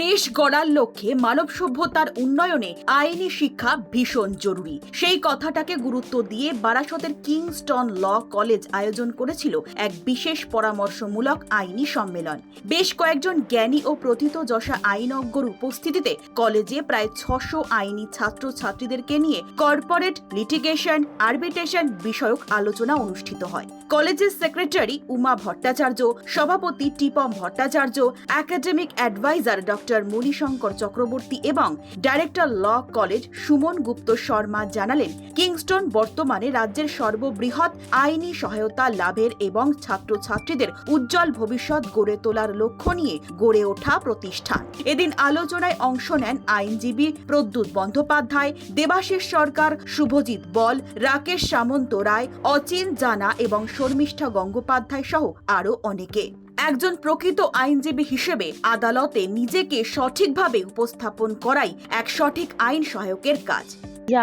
দেশ গড়ার লক্ষ্যে মানব সভ্যতার উন্নয়নে আইনি শিক্ষা ভীষণ জরুরি। সেই কথাটাকে গুরুত্ব দিয়ে বারাসতের কিংস্টন ল কলেজ আয়োজন করেছিল এক বিশেষ পরামর্শমূলক আইনি সম্মেলন। বেশ কয়েকজন জ্ঞানী ও প্রথিতযশা আইনজ্ঞর উপস্থিতিতে কলেজে প্রায় ছশো আইনি ছাত্রছাত্রীদেরকে নিয়ে কর্পোরেট লিটিগেশন, আরবিটেশন বিষয়ক আলোচনা অনুষ্ঠিত হয়। কলেজের সেক্রেটারি উমা ভট্টাচার্য, সভাপতি টিপম Bhattacharya, academic advisor doctor Manishankar Chakraborty এবং director law college Suman Gupta Sharma জানালেন, কিংস্টন বর্তমানে রাজ্যের সর্ববৃহৎ আইনি সহায়তা লাভের এবং ছাত্রছাত্রীদের উজ্জ্বল ভবিষ্যৎ গড়ে তোলার লক্ষ্য নিয়ে গড়ে ওঠা প্রতিষ্ঠান। এদিন আলোচনায় অংশ নেন আইনজীবী প্রদ্যুৎ বন্দ্যোপাধ্যায়, দেবাশিস সরকার, শুভজিৎ বল, রাকেশ সামন্ত রায়, অচিন জানা এবং শর্মিষ্ঠা গঙ্গোপাধ্যায় সহ আরও অনেকে। একজন প্রকৃত আইনজীবী হিসেবে আদালতে নিজেকে সঠিকভাবে উপস্থাপন করাই এক সঠিক আইন সহায়কের কাজ।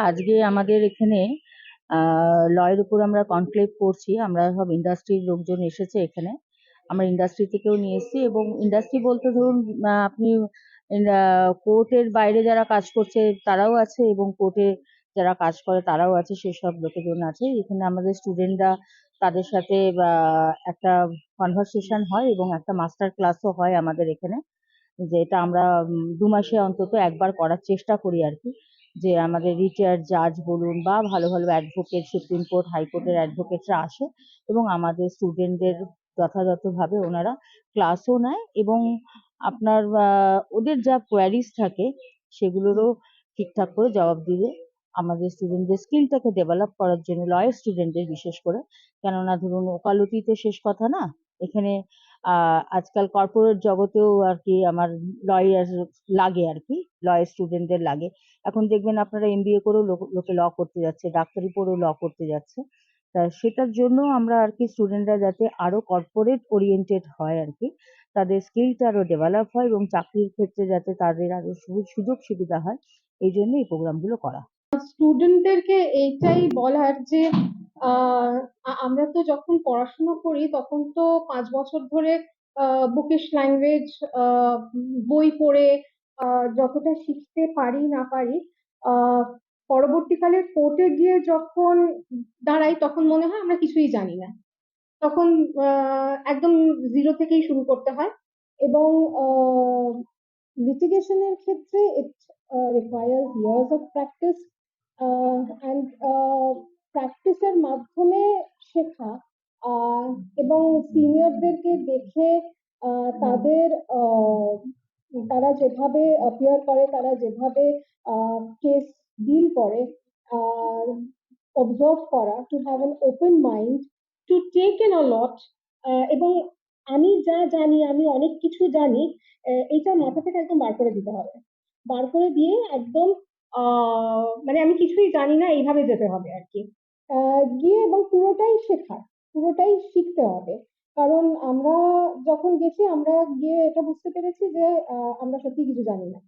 আজকে আমাদের এখানে লয়ের উপর আমরা কনক্লেভ করছি। আমরা সব ইন্ডাস্ট্রির লোকজন এসেছে এখানে। আমরা ইন্ডাস্ট্রি থেকেও নিয়ে এসেছি এবং ইন্ডাস্ট্রি বলতে ধরুন আপনি কোর্টের বাইরে যারা কাজ করছে তারাও আছে এবং কোর্টে যারা কাজ করে তারাও আছে সেসব লোকজন আছে। এখানে আমাদের স্টুডেন্টরা তাদের সাথে আহ, একটা কনভারসেশন হয় এবং একটা মাস্টার ক্লাসও হয় আমাদের এখানে। যেটা আমরা দু মাসে অন্তত একবার করার চেষ্টা করি আর কি যে আমাদের রিটায়ার্ড জাজ বলুন বা ভালো ভালো অ্যাডভোকেট সুপ্রিম কোর্ট হাইকোর্টের অ্যাডভোকেটরা আসে এবং আমাদের স্টুডেন্টদের যথাযথভাবে ওনারা ক্লাসও নেয় এবং আপনার ওদের যা কোয়ারিজ থাকে সেগুলোরও ঠিকঠাক করে জবাব দিয়ে আমাদের স্টুডেন্টদের স্কিলটাকে ডেভেলপ করার জন্য লয়ের স্টুডেন্টদের বিশেষ করে। কেননা ধরুন ওকালতি তো শেষ কথা না? এখানে আজকাল কর্পোরেট জগতেও আর কি আমার লয়ার লাগে আর কি লয়ের স্টুডেন্টদের লাগে। এখন দেখবেন আপনারা এমবিএ করেও লোক- ল করতে যাচ্ছে, ডাক্তারি পড়েও ল করতে যাচ্ছে। তা সেটার জন্য আমরা আর কি স্টুডেন্টরা যাতে আরও কর্পোরেট ওরিয়েন্টেড হয় আর কি, তাদের স্কিলটা আরও ডেভেলপ হয় এবং চাকরির ক্ষেত্রে যাতে তাদের আরও সুযোগ সুবিধা হয়, এই জন্য এই প্রোগ্রামগুলো করা। স্টুডেন্টদেরকে এইটাই বলার যে আমরা তো যখন পড়াশোনা করি তখন তো পাঁচ বছর ধরে বুকিশ ল্যাঙ্গুয়েজ বই পড়ে যতটা শিখতে পারি না পারি পরবর্তীকালে কোর্টে গিয়ে যখন দাঁড়াই তখন মনে হয় আমরা কিছুই জানি না। তখন একদম জিরো থেকেই শুরু করতে হয় এবং লিটিগেশনের ক্ষেত্রে it requires years of practice প্র্যাকটিসের মাধ্যমে শেখা আহ, এবং সিনিয়রদেরকে দেখে আহ, তাদের আহ, তারা যেভাবে অপিয়ার করে তারা যেভাবে কেস ডিল করে অবজার্ভ করা to have an open mind to take in a lot এবং আমি যা জানি আমি অনেক কিছু জানি আহ, এইটা মাথা থেকে একদম বার করে দিতে হবে। বার করে দিয়ে একদম আহ, মানে আমি কিছুই জানি না এইভাবে যেতে হবে আর কি গিয়ে এবং পুরোটাই শেখা পুরোটাই শিখতে হবে। কারণ আমরা যখন গেছি, আমরা গিয়ে এটা বুঝতে পেরেছি যে আমরা সত্যি কিছু জানি না।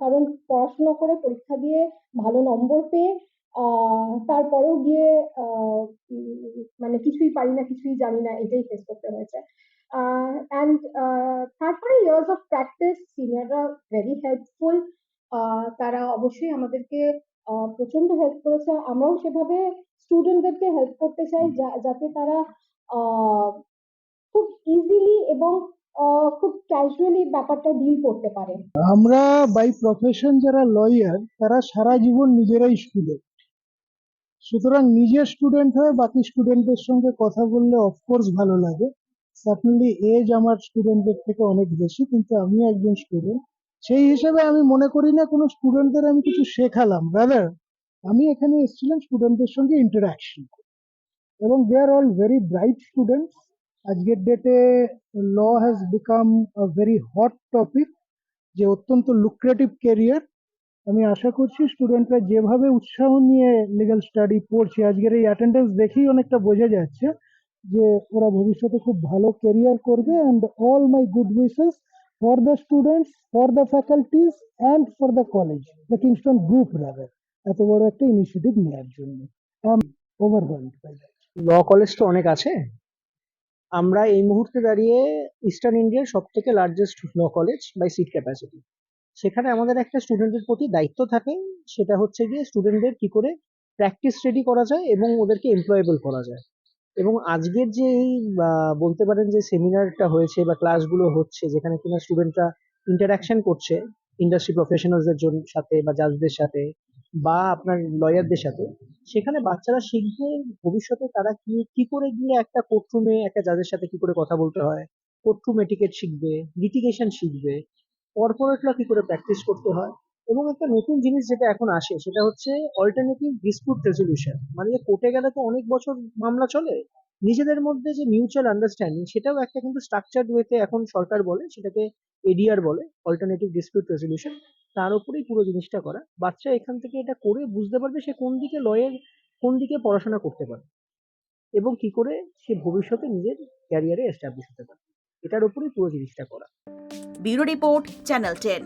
কারণ পড়াশোনা করে পরীক্ষা দিয়ে ভালো নম্বর পেয়ে তারপরেও গিয়ে মানে কিছুই পারি না, কিছুই জানি না, এটাই ফেস করতে হয়েছে। অ্যান্ড তারপরে ইয়ার্স অফ প্র্যাকটিস সিনিয়ররা ভেরি হেল্পফুল তারা অবশ্যই আমাদেরকে আহ, প্রচণ্ড হেল্প করেছে। আমরাও সেভাবে স্টুডেন্টদেরকে হেল্প করতে চাই যাতে তারা আহ, খুব ইজিলি এবং আহ, খুব ক্যাজুয়ালি ব্যাপারটা ডিল করতে পারে। আমরা বাই প্রফেশন যারা লয়ার তারা সারা জীবন নিজেরাই স্টুডেন্ট সুতরাং নিজের স্টুডেন্ট হয়ে বাকি স্টুডেন্টদের সঙ্গে কথা বললে অফকোর্স ভালো লাগে। সার্টেনলি এজ আমার স্টুডেন্টদের থেকে অনেক বেশি কিন্তু আমি একজন স্টুডেন্ট সেই হিসেবে আমি মনে করি না কোনো স্টুডেন্টদের আমি কিছু শেখালাম। ব্রাদার আমি এখানে এসেছিলাম স্টুডেন্টদের সঙ্গে ইন্টারাকশন এবং they are all very bright students আজকের ডেটে law has become a very hot topic যে অত্যন্ত লুক্রেটিভ ক্যারিয়ার আমি আশা করছি স্টুডেন্টরা যেভাবে উৎসাহ নিয়ে লিগ্যাল স্টাডি পড়ছে, আজকের এই অ্যাটেন্ডেন্স দেখেই অনেকটা বোঝা যাচ্ছে যে ওরা ভবিষ্যতে খুব ভালো ক্যারিয়ার করবে। And all my good wishes for the students for the faculties and for the college the Kingston group rather এত বড় একটা ইনিশিয়েটিভ নেওয়ার জন্য। ওভারওয়েলড বাই ল কলেজ তো অনেক আছে। আমরা এই মুহূর্তে দাঁড়িয়ে ইস্টার্ন ইন্ডিয়ার সব থেকে largest law college by seat capacity সেখানে আমাদের একটা স্টুডেন্টের প্রতি দায়িত্ব থাকে। সেটা হচ্ছে গিয়ে স্টুডেন্টদের কি করে প্র্যাকটিস রেডি করা যায় এবং ওদেরকে এমপ্লয়েবল করা যায়। এবং আজকের যে এই বলতে পারেন যে সেমিনারটা হয়েছে বা ক্লাসগুলো হচ্ছে, যেখানে কিনা স্টুডেন্টরা ইন্টারাকশন করছে ইন্ডাস্ট্রি প্রফেশনালসদের জন্য সাথে বা জাজদের সাথে বা আপনার লয়ারদের সাথে, সেখানে বাচ্চারা শিখবে ভবিষ্যতে তারা কি কি করে গিয়ে একটা কোর্টরুমে একটা জাজের সাথে কি করে কথা বলতে হয় কোর্টরুম এটিকেট শিখবে লিটিগেশন শিখবে কর্পোরেট ল কি করে প্র্যাকটিস করতে হয় এবং একটা নতুন জিনিস যেটা এখন আসে, সেটা হচ্ছে অল্টারনেটিভ ডিসপিউট রেজলিউশন মানে যে কোর্টে গেলে তো অনেক বছর মামলা চলে, নিজেদের মধ্যে যে মিউচুয়াল আন্ডারস্ট্যান্ডিং সেটাও একটা কিন্তু স্ট্রাকচার্ড ওয়েতে এখন সরকার বলে, সেটাকে এডিআর বলে অল্টারনেটিভ ডিসপিউট রেজলিউশন তার উপরেই পুরো জিনিসটা করা। বাচ্চা এখান থেকে এটা করে বুঝতে পারবে সে কোন দিকে লয়ের, কোন দিকে পড়াশোনা করতে পারে। এবং কি করে সে ভবিষ্যতে নিজের ক্যারিয়ারে এস্টাবলিশ হতে পারে। এটার উপরেই পুরো জিনিসটা করা। Bureau report, channel ten.